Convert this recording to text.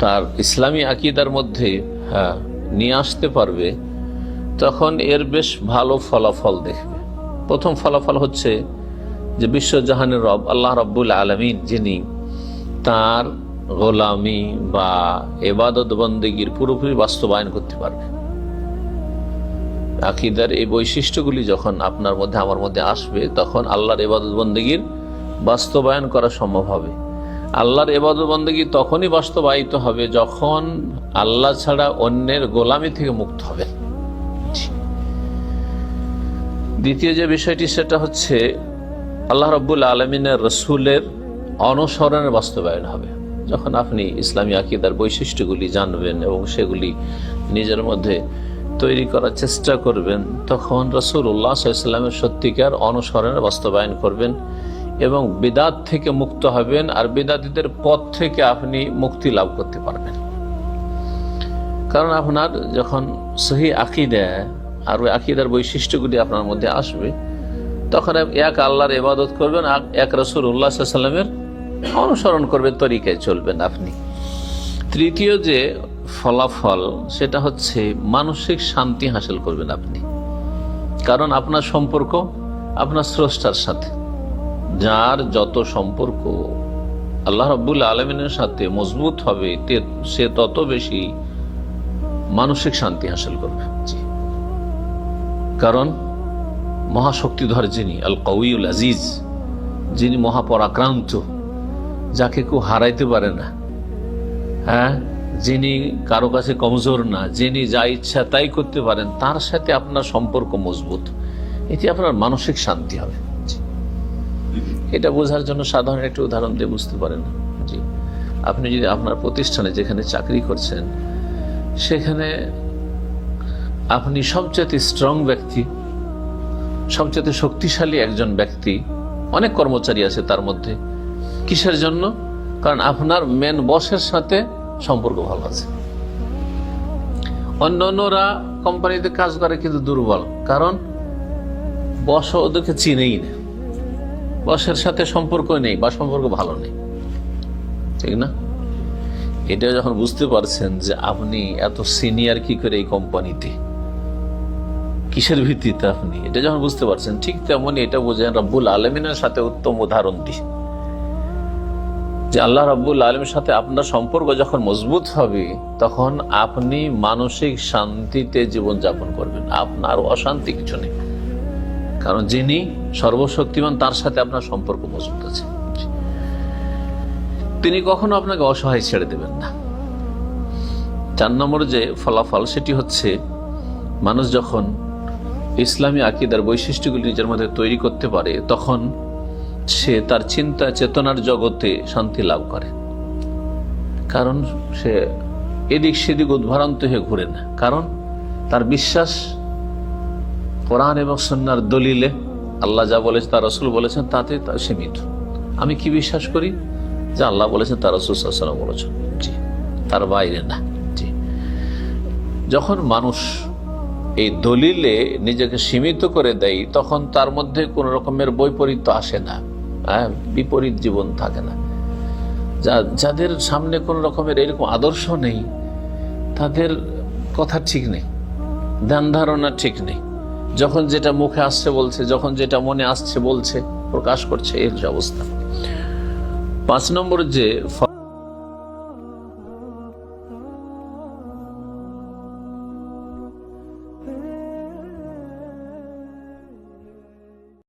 তার ইসলামী আকিদার মধ্যে হ্যাঁ নিয়ে আসতে পারবে, তখন এর বেশ ভালো ফলাফল দেখবে। প্রথম ফলাফল হচ্ছে যে বিশ্বজাহানের রব, আল্লাহ রব্বুল আলমিন, যিনি তার গোলামি বা এবাদত বন্দেগীর পুরোপুরি বাস্তবায়ন করতে পারবে। আকিদার এই বৈশিষ্ট্যগুলি যখন আপনার মধ্যে, আমার মধ্যে আসবে, তখন আল্লাহর এবাদত বন্দেগীর বাস্তবায়ন করা সম্ভব হবে। আল্লাহর এবাদত বন্দেগী তখনই বাস্তবায়িত হবে যখন আল্লাহ ছাড়া অন্যের গোলামি থেকে মুক্ত হবে। দ্বিতীয় যে বিষয়টি, সেটা হচ্ছে আল্লাহ রব্বুল আলমিনের রসুলের অনুসরণের বাস্তবায়ন হবে। যখন আপনি ইসলামী আকিদার বৈশিষ্ট্যগুলি জানবেন এবং সেগুলি নিজের মধ্যে তৈরি করার চেষ্টা করবেন, তখন রসুল উল্লাহ ইসলামের সত্যিকার অনুসরণের বাস্তবায়ন করবেন। এবং বিদাত থেকে মুক্ত হবেন আর বিদাতিদের পথ থেকে আপনি মুক্তি লাভ করতে পারবেন। কারণ আপনার যখন সহি আকিদা আর ওই আকিদার বৈশিষ্ট্যগুলি আপনার মধ্যে আসবে, তখন এক আল্লাহর ইবাদত করবেন এক রসুল উল্লাহ সাল্লামের অনুসরণ করবেন, তরিকায় চলবেন আপনি। তৃতীয় যে ফলাফল, সেটা হচ্ছে মানসিক শান্তি হাসিল করবেন আপনি। কারণ আপনার সম্পর্ক, আপনার স্রষ্টার সাথে। যার যত সম্পর্ক আল্লাহ রব্বুল আলমিনের সাথে মজবুত হবে সে তত বেশি মানসিক শান্তি হাসিল করবে। কারণ মহাশক্তিধর যিনি আল কউল আজিজ, যিনি মহাপরাক্রান্ত, যাকে কেউ হারাইতে পারে না হ্যাঁ? যিনি কারও কাছে কমজোর না, যিনি যা ইচ্ছা তাই করতে পারেন, তার সাথে আপনার সম্পর্ক মজবুত। এতে আপনার মানসিক শান্তি হবে। এটা বোঝার জন্য সাধারণ একটা উদাহরণ দিয়ে বুঝতে পারেন। জি। আপনি যদি আপনার প্রতিষ্ঠানে যেখানে চাকরি করছেন, সেখানে আপনি সবচেয়ে স্ট্রং ব্যক্তি সবচেয়ে শক্তিশালী একজন ব্যক্তি, অনেক কর্মচারী আছে তার মধ্যে। কিসের জন্য? কারণ আপনার মেন বসের সাথে সম্পর্ক ভালো আছে। অন্য অন্যরা কোম্পানিতে কাজ করে কিন্তু দুর্বল। কারণ বস ওদেরকে চিনেই না। বসের সাথে সম্পর্ক নেই, বা সম্পর্ক ভালো নেই। ঠিক না? এটা যখন বুঝতে পারছেন যে আপনি এত সিনিয়র কি করে এই কোম্পানিতে? কিসের ভিত্তিতে আপনি? এটা যখন বুঝতে পারছেন, ঠিক তেমনই এটা বোঝেন রব্বুল আলমিনের সাথে উত্তম উদাহরণটি যে আল্লাহ রব্বুল আলমের সাথে আপনার সম্পর্ক যখন মজবুত হবে, তখন আপনি মানসিক শান্তিতে জীবনযাপন করবেন। আপনার অশান্তি কিছু নেই। কারণ যিনি সর্বশক্তিমান, তার সাথে আপনার সম্পর্ক মজবুত আছে। তিনি কখনো আপনাকে অসহায় ছেড়ে দেবেন না। চার নম্বর যে ফলাফল, সেটি হচ্ছে মানুষ যখন ইসলামী আকিদার বৈশিষ্ট্যগুলি নিজের মধ্যে তৈরি করতে পারে, তখন সে তার চিন্তা, চেতনার জগতে শান্তি লাভ করে। কারণ সে এদিক সেদিক উদ্ভারান্ত হয়ে ঘুরে না। কারণ তার বিশ্বাস কোরআন এবং সন্ন্যার দলিলে আল্লাহ যা বলেছে তার রসুল বলেছেন, তাতে তা সীমিত আমি কি বিশ্বাস করি? যে আল্লাহ বলেছেন তার রসুল সাল্লাম বলেছেন। জি, তার বাইরে না। জি। যখন মানুষ এই দলিলে নিজেকে সীমিত করে দেয়, তখন তার মধ্যে কোন রকমের বৈপরীত্য আসে না। হ্যাঁ বিপরীত জীবন থাকে না। যা, যাদের সামনে কোন রকমের এরকম আদর্শ নেই, তাদের কথা ঠিক নেই, ধ্যান ধারণা ঠিক নেই। যখন যেটা মুখে আসছে বলছে, যখন যেটা মনে আসছে বলছে, প্রকাশ করছে যে অবস্থা। পাঁচ নম্বর যে